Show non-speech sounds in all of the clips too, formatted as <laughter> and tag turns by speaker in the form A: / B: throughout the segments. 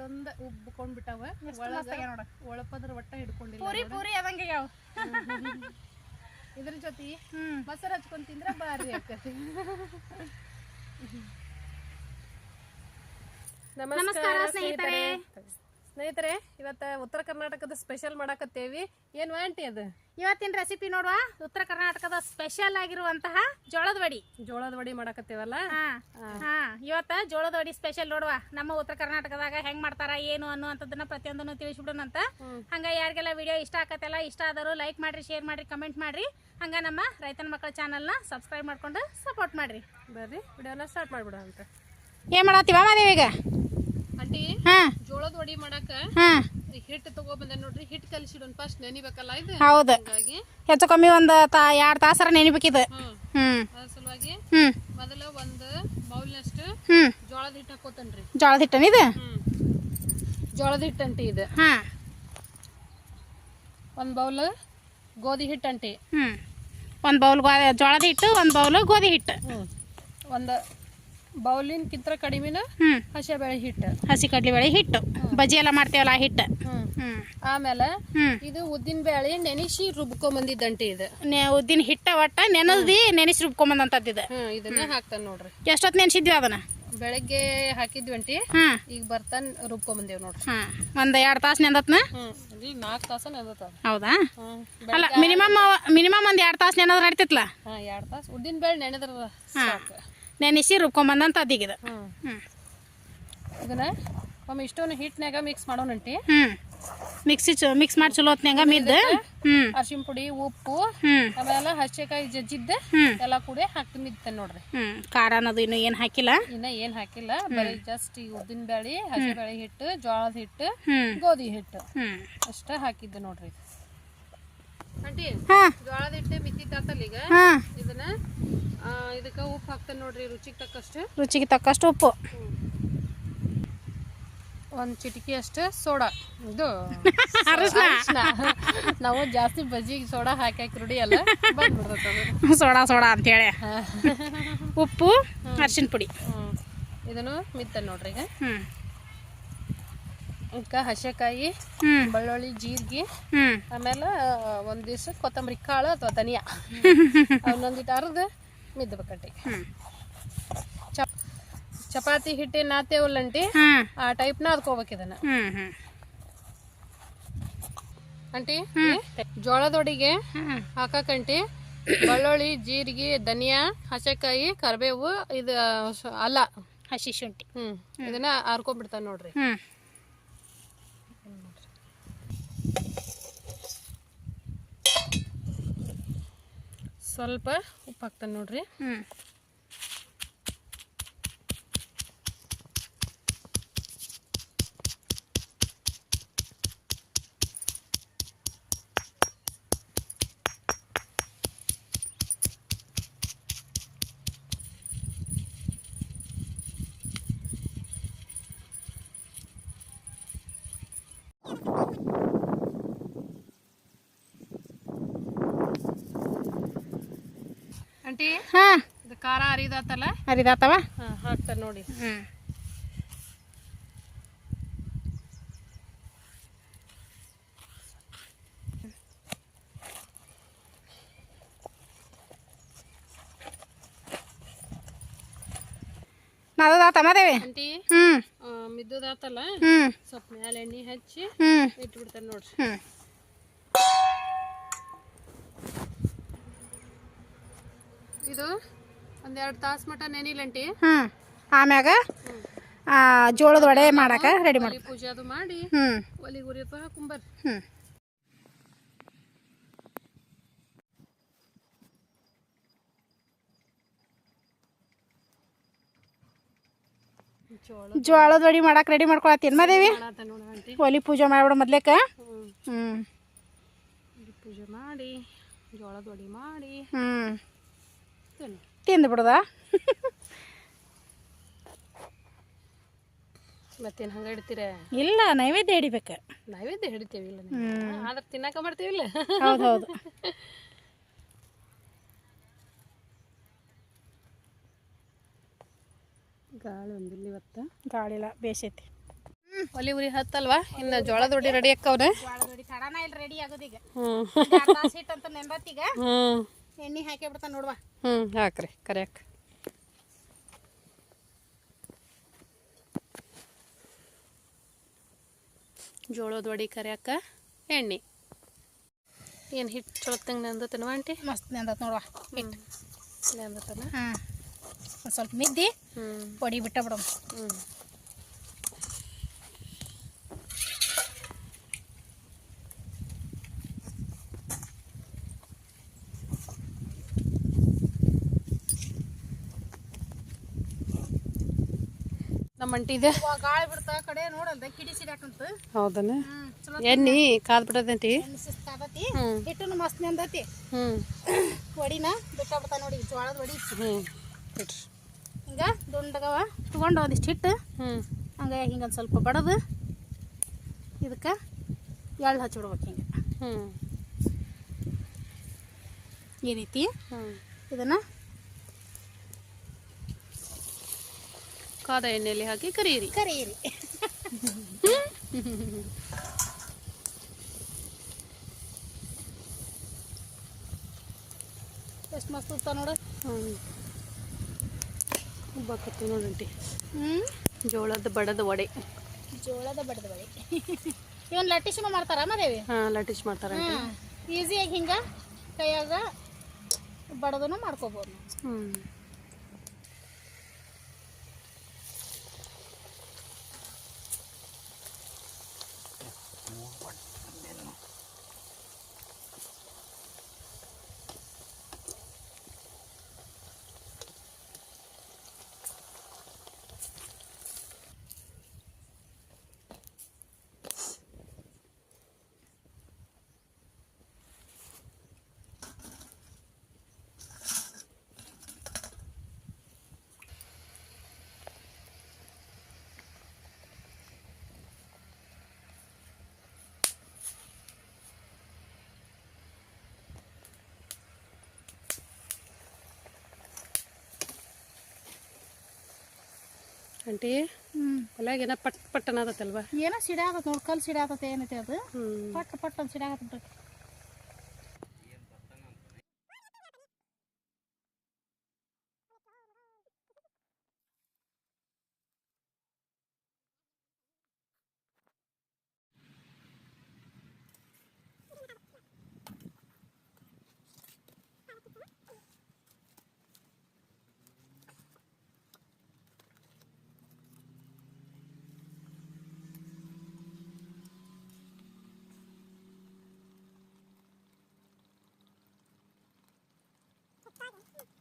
A: ಇಷ್ಟೊಂದು ಉಬ್ಕೊಂಡ್ ಬಿಟ್ಟಾವ
B: ಎಷ್ಟು
A: ಒಳಗ
B: ಮಸ್ತ್ ಆಗ್ಯಾವ ನೋಡು.
A: ಒಳಪದ್ರ ಒಟ್ಟ ಹಿಡ್ಕೊಂಡಿಲ್ಲ
B: ಪೂರಿ
A: ನೋಡು.
B: ಪೂರಿ ಅದಂಗೆ ಯಾವ
A: ಇದ್ರ ಜೊತೆ
B: ಹ್ಮ್
A: ಮೊಸರು ಹಚ್ಕೊಂಡ್ ತಿಂದ್ರ ಬಾರಿ ಆಕತಿ
B: ನಮಸ್ಕಾರ ಸ್ನೇಹಿತರೆ.
A: ಸ್ನೇಹಿತರೆ ಇವತ್ತ ಉತ್ತರ ಕರ್ನಾಟಕದ ಸ್ಪೆಷಲ್ ಮಾಡಾಕತ್ತೇವಿ. ಏನ್ ಆಂಟಿ ಅದು?
B: ಇವತ್ತಿನ ರೆಸಿಪಿ ನೋಡುವ? ಉತ್ತರ ಕರ್ನಾಟಕದ ಸ್ಪೆಷಲ್ ಆಗಿರುವಂತಹ ಜೋಳದ ವಡಿ.
A: ಜೋಳದ ವಡಿ ಮಾಡಾಕತ್ತೇವಲ್ಲ?
B: ಹಾ ಹಾ. ಇವತ್ತ ಜೋಳದ ವಡಿ ಸ್ಪೆಷಲ್ ನೋಡುವ? ನಮ್ಮ ಉತ್ತರ ಕರ್ನಾಟಕದಾಗ ಹೆಂಗ್ ಮಾಡ್ತಾರ ಏನು ಅನ್ನುವಂಥದ್ದನ್ನ ಪ್ರತಿಯೊಂದನ್ನು ತಿಳಿಸ್ಬಿಡೋಣ ಅಂತ
A: ಹ್ಮ್.
B: ಹಂಗ ಯಾರಿಗೆಲ್ಲ ವಿಡಿಯೋ ಇಷ್ಟ ಆಕತ್ತಲ್ಲ ಇಷ್ಟ ಆದರೂ ಲೈಕ್ ಮಾಡ್ರಿ ಶೇರ್ ಮಾಡ್ರಿ ಕಮೆಂಟ್ ಮಾಡ್ರಿ. ಹಂಗ ನಮ್ಮ ರೈತನ ಮಕ್ಕಳ ಚಾನಲ್ನ ಸಬ್ಸ್ಕ್ರೈಬ್ ಮಾಡ್ಕೊಂಡು ಸಪೋರ್ಟ್ ಮಾಡ್ರಿ.
A: ಬರ್ರಿ ವಿಡಿಯೋನ ಸ್ಟಾರ್ಟ್ ಮಾಡ್ಬಿಡೋಣ ಅಂತ
B: ಏನ್ ಮಾಡತ್ತೀವ ಈಗ?
A: ಜೋಳದ ವಡಿ ಮಾಡಾಕ
B: ಹಾ.
A: ತಗೋ ಬಂದೆ ನೋಡ್ರಿ ಹಿಟ್ಟು ಕಲಿಸಿಡೋನ್ ಫಸ್ಟ್ ನೆನಿಬೇಕಲ್ಲ ಇದು?
B: ಹೌದು. ಹೆಚ್ಚು ಕಮ್ಮಿ ಒಂದು ತಾ ಎರಡು ತಾಸರ ನೆನಿಬೇಕಿದು
A: ಹ್ಮ್. ಸಲುವಾಗಿ ಮೊದಲ ಒಂದು ಬೌಲ್ನಷ್ಟು ಜೋಳದ ಹಿಟ್ಟು ಹಾಕೋತನ್ರಿ
B: ಜೋಳದ ಹಿಟ್ಟನಿದು
A: ಹ್ಮ್. ಜೋಳದ ಹಿಟ್ಟು ಅಂಟಿ ಇದು.
B: ಹಾ.
A: ಒಂದು ಬೌಲ್ ಗೋಧಿ ಹಿಟ್ಟು ಅಂಟಿ.
B: ಹ್ಮ್. ಒಂದು ಬೌಲ್ ಗೋ ಜೋಳದ ಹಿಟ್ಟು ಒಂದು ಬೌಲ್ ಗೋಧಿ ಹಿಟ್ಟು.
A: ಒಂದು ಬೌಲಿನ ಕಿಂತ ಕಡಿಮೆನ
B: ಹ್ಮ್.
A: ಹಸೆಬೇಳೆ ಹಿಟ್ಟು.
B: ಹಸಿ ಕಡ್ಲಿಬೇಳೆ ಹಿಟ್ಟು. ಬಜ್ಜಿ ಎಲ್ಲ ಮಾಡ್ತೇವಲ್ಲ ಆ ಹಿಟ್ಟು.
A: ಹ್ಮ್. ಆಮೇಲೆ
B: ಹ್ಮ್.
A: ಇದು ಉದ್ದಿನ ಬೇಳೆ ನೆನೆಸಿ ರುಬ್ಕೊಂಬಂದಿದ್ದಂಟಿ ಇದು.
B: ನೆ ಉದ್ದಿನ ಹಿಟ್ಟ ಒಟ್ಟ ನೆನದಿ ನೆನೆಸಿ ರುಬ್ಕೊಂಬಂದಂತದ್ದು ಇದು.
A: ಹ್ಮ್ ಇದನ್ನ ಹಾಕ್ತಾನೆ ನೋಡ್ರಿ.
B: ಎಷ್ಟೊತ್ತು ನೆನೆಸಿದ್ವಿ ಅದನ್ನ?
A: ಬೆಳಗ್ಗೆ ಹಾಕಿದ್ವಿ
B: ಹಾಂ
A: ಈಗ ಬರ್ತಾನ ರುಬ್ಕೊಂಬಂದೇವ್ ನೋಡ್ರಿ.
B: ಒಂದ್ ಎರಡ್ ತಾಸು ನೆಂದತ್ನ?
A: ಹ್ಮ್. ಈಗ ನಾಲ್ಕು ತಾಸ ನೆನದ
B: ಹೌದಾ?
A: ಹ್ಮ್.
B: ಅಲ್ಲ ಮಿನಿಮಮ್ ಮಿನಿಮಮ್ ಒಂದ್ ಎರಡ್ ತಾಸು ನೆನದ್ರ ನಡಿತೈತ್ಲ?
A: ಹಾ ಎರಡು ತಾಸು ಉದ್ದಿನ ಬೇಳೆ ನೆನೆದ್ರ ಸಾಕು.
B: ನೆನೆಸಿ ರುಬ್ಕೊಂಬಂದಂತ
A: ಅದಿಗಿದ
B: ಹ್ಞೂ
A: ಇದನ್ನ ಒಮ್ಮೆ ಇಷ್ಟೊಂದು ಹಿಟ್ನ್ಯಾಗ ಮಿಕ್ಸ್ ಮಾಡೋಣಂಟಿ
B: ಹ್ಞೂ ಮಿಕ್ಸಿ ಚು ಮಿಕ್ಸ್ ಮಾಡಿ ಚಲೋ ಹೊತ್ನ್ಯಾಗ ಮಿದ್ದು ಹ್ಞೂ
A: ಅರ್ಶಿನ ಪುಡಿ ಉಪ್ಪು
B: ಹ್ಞೂ
A: ಆಮೇಲೆ ಹಸಿಕಾಯಿ ಜಜ್ಜಿದ್ದೆ
B: ಹ್ಞೂ
A: ಎಲ್ಲ ಕೂಡಿ ಹಾಕಿ ಮಿದ್ತೇನೆ ನೋಡ್ರಿ.
B: ಹ್ಞೂ ಖಾರ ಅನ್ನೋದು ಇನ್ನೂ ಏನು ಹಾಕಿಲ್ಲ.
A: ಇನ್ನ ಏನ್ ಹಾಕಿಲ್ಲ. ಬರೀ ಜಸ್ಟ್ ಈ ಉದ್ದಿನ ಬೇಳೆ ಹಸಿಬೇಳೆ ಹಿಟ್ಟು ಜೋಳದ ಹಿಟ್ಟು ಗೋಧಿ ಹಿಟ್ಟು.
B: ಹ್ಞೂ
A: ಅಷ್ಟ ಹಾಕಿದ್ದು ನೋಡ್ರಿ. ಆಂಟಿ ಜೋಳದ ಹಿಟ್ಟು ಮಿತ್ತಿತ್ತಾತಲ್ಲ ಈಗ?
B: ಹಾಂ.
A: ಇದಕ್ಕ ಉಪ್ಪು ಹಾಕ್ತೇನೆ ನೋಡ್ರಿ ರುಚಿಗೆ ತಕ್ಕಷ್ಟು.
B: ರುಚಿಗೆ ತಕ್ಕಷ್ಟು ಉಪ್ಪು.
A: ಒಂದು ಚಿಟಿಕೆ ಅಷ್ಟು ಸೋಡಾ. ಇದು <laughs>
B: ಅರಶಿನ.
A: ನಾವು ಜಾಸ್ತಿ ಬಜ್ಜಿಗೆ ಸೋಡಾ ಹಾಕ್ಯಾಕ ಹಾಕಿ ರೂಢಿ ಅಲ್ಲ ಬಂದ್ಬಿಡ್ತೈತೆ
B: ಸೋಡಾ ಸೋಡಾ ಅಂತೇಳಿ. ಉಪ್ಪು ಅರ್ಶಿನ ಪುಡಿ.
A: ಇದನ್ನು ಮಿತ್ತ ನೋಡ್ರಿ ಈಗ. ಇದಕ್ಕೆ ಹಸೆಕಾಯಿ ಬೆಳ್ಳುಳ್ಳಿ ಜೀರಿಗೆ ಆಮೇಲೆ ಒಂದು ದಿವ್ಸ ಕೊತ್ತಂಬರಿ ಕಾಳು ಅಥವಾ ಧನಿಯಾ. <laughs> ಅವನ್ನೊಂದಿಟ್ಟು ಅರ್ದು ಮಿದ್ಬೇಕಂಟಿ
B: ಹ್ಞೂ
A: ಚಪಾತಿ ಹಿಟ್ಟಿ ನಾತೇವಲ್ಲಂಟಿ ಆ ಟೈಪ್ನ ಅದ್ಕೋಬೇಕು ಇದನ್ನ. ಅಂಟಿ ಜೋಳದೊಡಿಗೆ ಹಾಕಕಂಟಿ ಬೆಳ್ಳುಳ್ಳಿ ಜೀರಿಗೆ ಧನಿಯಾ ಹಸೆಕಾಯಿ ಕರಿಬೇವು ಇದು ಅಲ್ಲ.
B: ಹಸಿ ಶುಂಠಿ.
A: ಹ್ಮ್. ಇದನ್ನ ಹರ್ಕೊಂಡ್ಬಿಡ್ತಾನೆ ನೋಡ್ರಿ. ಸ್ವಲ್ಪ ಉಪ್ಪು ಹಾಕ್ತಾನೆ ನೋಡ್ರಿ ಅಂಟಿ
B: ಹಾಂ.
A: ಇದು ಖಾರ ಅರಿದಾತಲ್ಲ
B: ಹರಿದಾತವ?
A: ಹಾ ಹಾಕ್ತಾನೆ ನೋಡಿ.
B: ಹ್ಞೂ ನದದಾತ
A: ಹ್ಮ್. ಮಿದ್ದುದಾತಲ್ಲ? ಸ್ವಲ್ಪ ಮ್ಯಾಲೆ ಎಣ್ಣೆ ಹಚ್ಚಿ ಇಟ್ಬಿಡ್ತಾರೆ ನೋಡ್ರಿ. ಇದು ಒಂದೆರಡು ತಾಸು ಮಟ ನೆನಿಲಂಟಿ
B: ಹ್ಞೂ ಆಮ್ಯಾಗ ಆ, ಜೋಳದ ವಡೆ ಮಾಡಾಕ ರೆಡಿ ಮಾಡಿ.
A: ಪೂಜೆ ಅದು ಮಾಡಿ
B: ಹ್ಞೂ
A: ಒಲಿ ಉರಿಯಪ್ಪ ಹಾಕೊಂಬರ್
B: ಹ್ಞೂ ಜೋಳದ ವಡಿ ಮಾಡಾಕ ರೆಡಿ ಮಾಡ್ಕೊಳತ್ತೀನಿ. ಮಾದೇವಿ ಒಲಿ ಪೂಜೆ ಮಾಡ್ಬಿಡ ಮೊದ್ಲೇಕ.
A: ಹ್ಮ್.
B: ಹ್ಞೂ
A: ಪೂಜೆ ಮಾಡಿ ಜೋಳದ ವಡಿ ಮಾಡಿ.
B: ಹ್ಞೂ
A: ತಿನ್ನು
B: ತಿಂದು ಬಿಡದ
A: ಮತ್ತೇನು ಹಂಗ ಇಡ್ತೀರ?
B: ಇಲ್ಲ ನೈವೇದ್ಯ ಹಿಡಿಬೇಕು.
A: ನೈವೇದ್ಯ ಹಿಡಿತೇವಿ ಇಲ್ಲ ಆದ್ರೆ ತಿನ್ನಕ ಮಾಡ್ತೀವಿಲ್ಲ
B: ಹೌದು ಹೌದು
A: ಗಾಳಿ ಒಂದಿಲ್ಲ ಇವತ್ತು.
B: ಗಾಳಿಲ್ಲ ಬೇಸೈತಿ.
A: ಒಲಿ ಉರಿ ಹತ್ತಲ್ವಾ? ಇನ್ನು ಜೋಳದ ರೊಟ್ಟಿ ರೆಡಿ ಅಕ್ಕವ್ರೆ.
B: ಜೋಳದ ರೊಟ್ಟಿ ತಡನ ಇಲ್ಲಿ ರೆಡಿ ಆಗೋದೀಗ
A: ಹ್ಞೂ
B: ಎರಡು ತಾಸು ಹಿಟ್ಟಂತ ನೆಂದತ್ತೀಗ
A: ಹ್ಞೂ
B: ಎಣ್ಣೆ ಹಾಕಿ ಬಿಡ್ತಾನೆ ನೋಡುವ.
A: ಹ್ಞೂ ಹಾಕ್ರಿ ಕರಿಯಕ್ಕ ಜೋಳದ ವಡಿ ಕರಿಯಕ್ಕ ಎಣ್ಣೆ. ಏನು ಹಿಟ್ಟು ಚೊಳತ್ತಂಗೆ ನೆಂದತನವ ಆಂಟಿ?
B: ಮಸ್ತ್ ನೆಂದತ್ ನೋಡುವ. ಹಿಟ್ಟು
A: ನೆಂದತನ
B: ಹಾಂ ಒಂದು ಸ್ವಲ್ಪ ಮಿದ್ದಿ
A: ಹ್ಞೂ
B: ವಡಿ ಬಿಟ್ಟ ಬಿಡೋಣ
A: ಹ್ಞೂ ನಮ್ಮ ಅಂಟಿ ಇದೆ.
B: ಗಾಳಿ ಬಿಡ್ತಾ ಕಡೆ ನೋಡಲ್ದ ಕಿಡಿ ಸಿಡಾಕಂತ
A: ಹೌದನ?
B: ಹ್ಞೂ ಚಲೋ
A: ಎಣ್ಣೆ ಕಾದ್ ಬಿಟ್ಟದಂಟಿ
B: ಎಣ್ಣೆ ಶಿಸ್ತಾಗತಿ
A: ಹ್ಮ್.
B: ಹಿಟ್ಟನು ಮಸ್ತ್ ನೆಂದತಿ.
A: ಹ್ಞೂ
B: ವಡಿನ ಬಿಟ್ಟ ಬಿಡ್ತಾ ನೋಡಿ ಜೋಳದ ವಡಿ.
A: ಹ್ಞೂ ಬಿಡ್ರಿ
B: ಹಿಂಗೆ ದುಂಡಗವ ತಗೊಂಡು ಒಂದಿಷ್ಟು ಹಿಟ್ಟು.
A: ಹ್ಞೂ
B: ಹಂಗೆ ಹಿಂಗೊಂದು ಸ್ವಲ್ಪ ಬಡದು. ಇದಕ್ಕೆ ಎಳ್ಳು ಹಚ್ಚಿಬಿಡ್ಬೇಕು ಹಿಂಗೆ.
A: ಹ್ಞೂ
B: ಈ ರೀತಿ.
A: ಹ್ಞೂ
B: ಇದನ್ನು
A: ಕಾದ ಎಣ್ಣೆಯಲ್ಲಿ ಹಾಕಿ ಕರಿಯಿರಿ.
B: ಕರಿಯಿರಿ. ಎಷ್ಟು ಮಸ್ತ್ ಉತ್ತ ನೋಡು.
A: ಹ್ಞೂ ನೋಡಂಟಿ
B: ಹ್ಞೂ
A: ಜೋಳದ ಬಡದ ವಡೆ.
B: ಜೋಳದ ಬಡದ ವಡೆ. <laughs> ಇವನ್ ಲಟ್ಟಿಸಿನೂ ಮಾಡ್ತಾರ ಮದೇವಿ?
A: ಹಾಂ ಲಟಿಶ್
B: ಮಾಡ್ತಾರೆ ಈಸಿಯಾಗಿ ಹಿಂಗೆ ಕೈಯಾಗ ಬಡದನು ಮಾಡ್ಕೋಬೋದು.
A: ಹ್ಞೂ ಆಂಟಿ?
B: ಹ್ಞೂ
A: ಹೊಲ್ಯಾಗ ಏನೋ ಪಟ್ ಪಟ್ಟನ ಆದತ್ತಲ್ವಾ?
B: ಏನೋ ಸಿಡಾಗತ್ತೆ ನೋಡಿ ಕಲ್ಲು ಸಿಡಾಕತ್ತೆ ಏನೈತೆ ಅದು?
A: ಪಕ್ಕ
B: ಪಟ್ ಪಟ್ ಅಂತ ಬಿಡ್ರಿ.
A: 十二点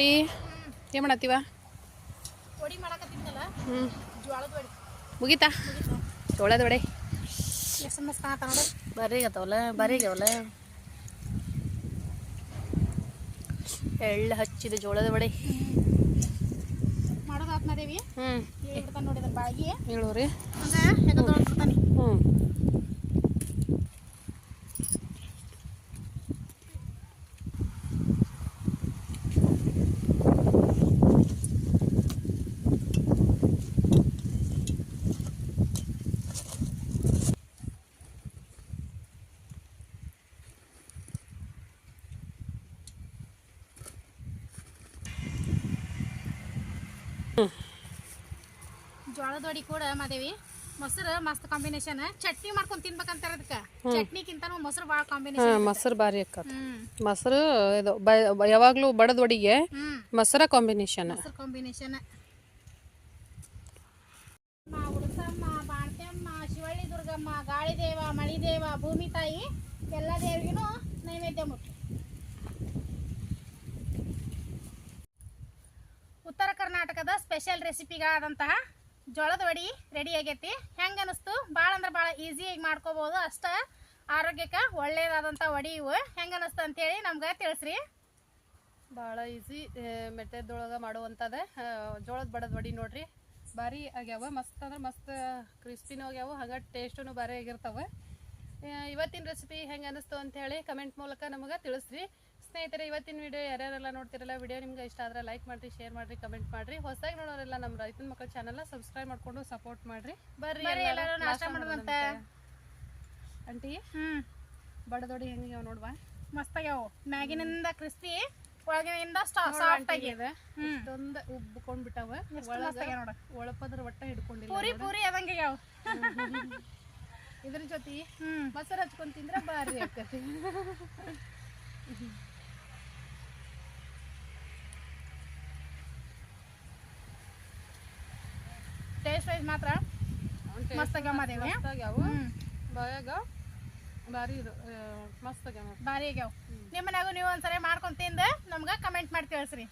A: ಆಂಟಿ ಏನು ಮಾಡತ್ತೀವ? ಹ್ಞೂ
B: ಜೋಳದ ವಡಿ.
A: ಮುಗೀತಾ? ಜೋಳದ ವಡೆ. ಬರೀಗತ್ತವಲ್ಲ ಬರೀಗವಲ್ಲ ಎಳ್ಳು ಹಚ್ಚಿದ ಜೋಳದ ವಡೆ.
B: ಮಾಡೋದು
A: ಹ್ಞೂ
B: ಹೇಳಿ ಬಿಡ್ತಾನೆ ನೋಡಿ ಅದನ್ನ ಬಾಳಿಗೆ
A: ಹೇಳು ರೀ
B: ಹಂಗೆ ಹೆಗ ತೊಳ್ಬಿಡ್ತಾನೆ
A: ಹ್ಞೂ
B: ಜೋಳದ ವಡಿ ಕೂಡ ಮಾದೇವಿ ಮೊಸರು ಮಸ್ತ್ ಕಾಂಬಿನೇಷನ್ ಚಟ್ನಿ ಮಾಡ್ಕೊಂಡು ತಿನ್ಬೇಕಂತಾರ ಅದಕ್ಕೆ. ಚಟ್ನಿಗಿಂತ ಮೊಸರು ಭಾಳ ಕಾಂಬಿನೇಷನ್
A: ಮೊಸರು ಬಾರಿ ಅಕ್ಕತ್. ಮೊಸರು ಇದು ಯಾವಾಗಲೂ ಬಡದ ವಡಿಗೆ ಮೊಸರ ಕಾಂಬಿನೇಷನ್
B: ಮೊಸರು ಕಾಂಬಿನೇಷನ್ ಉಳಸಮ್ಮ ಬಾಣ್ತಮ್ಮ ಶಿವಳ್ಳಿ ದುರ್ಗಮ್ಮ ಗಾಳಿದೇವ ಮಳಿದೇವ ಭೂಮಿ ತಾಯಿ ಎಲ್ಲ ದೇವ್ರಿಗೂ ನೈವೇದ್ಯ ಸ್ಪೆಷಲ್ ರೆಸಿಪಿಗಳಾದಂತಹ ಜೋಳದ ವಡಿ ರೆಡಿ ಆಗೈತಿ. ಹೆಂಗೆ ಅನಿಸ್ತು? ಭಾಳ ಅಂದ್ರೆ ಭಾಳ ಈಸಿಯಾಗಿ ಮಾಡ್ಕೋಬೋದು. ಅಷ್ಟ ಆರೋಗ್ಯಕ್ಕೆ ಒಳ್ಳೆಯದಾದಂಥ ವಡಿ ಇವು. ಹೆಂಗೆ ಅನಿಸ್ತು ಅಂತೇಳಿ ನಮ್ಗೆ ತಿಳಿಸ್ರಿ.
A: ಭಾಳ ಈಸಿ ಮೆಟ್ಟದೊಳಗೆ ಮಾಡುವಂಥದ್ದು ಜೋಳದ ಬಡದ ವಡಿ ನೋಡ್ರಿ. ಭಾರಿ ಆಗ್ಯಾವ. ಮಸ್ತ್ ಅಂದ್ರೆ ಮಸ್ತ್ ಕ್ರಿಸ್ಪಿನೂ ಆಗ್ಯಾವ. ಹಾಗೆ ಟೇಸ್ಟೂ ಭಾರಿ ಆಗಿರ್ತಾವೆ. ಇವತ್ತಿನ ರೆಸಿಪಿ ಹೆಂಗೆ ಅನಿಸ್ತು ಅಂತ ಕಮೆಂಟ್ ಮೂಲಕ ನಮಗೆ ತಿಳಿಸ್ರಿ. ಸ್ನೇಹಿತರೆ ಇವತ್ತಿನ ವಿಡಿಯೋ ಯಾರ್ಯಾರೆಲ್ಲ ನೋಡ್ತಿರಲ್ಲ ವಿಡಿಯೋ ನಿಮ್ಗೆ ಇಷ್ಟ ಆದರೆ ಲೈಕ್ ಮಾಡಿರಿ ಶೇರ್ ಮಾಡಿರಿ ಕಮೆಂಟ್ ಮಾಡಿರಿ. ಹೊಸದಾಗಿ ನೋಡೋರೆಲ್ಲ ನಮ್ಮ ರೈತನ ಮಕ್ಕಳ ಚಾನಲ್ನ ಸಬ್ಸ್ಕ್ರೈಬ್ ಮಾಡ್ಕೊಂಡು ಸಪೋರ್ಟ್ ಮಾಡಿರಿ. ಬರ್ರಿ ಎಲ್ಲರೂ.
B: ನಾಷ್ಟ ಮಾಡುವಂತ.
A: ಆಂಟಿ
B: ಹ್ಞೂ
A: ಬಡದೊಡಿ ಹೆಂಗೆ ನೋಡ್ವಾ?
B: ಮಸ್ತಾಗ್ಯಾವು ಮ್ಯಾಗಿನಿಂದ ಕ್ರಿಸ್ಪಿ ಒಳಗಿನಿಂದ ಸಾಫ್ಟ್
A: ಆಗಿದೆ ಇಷ್ಟೊಂದು ಉಬ್ಕೊಂಡ್ ಬಿಟ್ಟಾವ
B: ನೋಡ.
A: ಒಳಪದ್ರ ಒಟ್ಟ ಹಿಡ್ಕೊಂಡಿಲ್ಲ
B: ಪೂರಿ ಪೂರಿ ಅದಂಗೆ ಯಾವ
A: ಇದ್ರ ಜೊತೆ
B: ಹ್ಞೂ
A: ಮೊಸರು ಹಚ್ಕೊಂಡ್ ತಿಂದ್ರ ಬಾರಿ ಆಕತಿ <laughs>
B: ವೈಸ್ ಮಾತ್ರ ಮಸ್ತ್ ಆಗ್ಯಾವ
A: ಆಗ್ಯಾವ. ಬಾಯಾಗ ಭಾರಿ ಇದು ಮಸ್ತ್ ಆಗ್ಯಾವ.
B: ಭಾರಿ ಆಗ್ಯಾವ. ನಿಮ್ಮ ಮನ್ಯಾಗೂ ನೀವು ಒಂದ್ಸರಿ ಮಾಡ್ಕೊಂಡ್ ತಿಂದು ನಮ್ಗೆ ಕಮೆಂಟ್ ಮಾಡಿ ತಿಳಿಸ್ರಿ.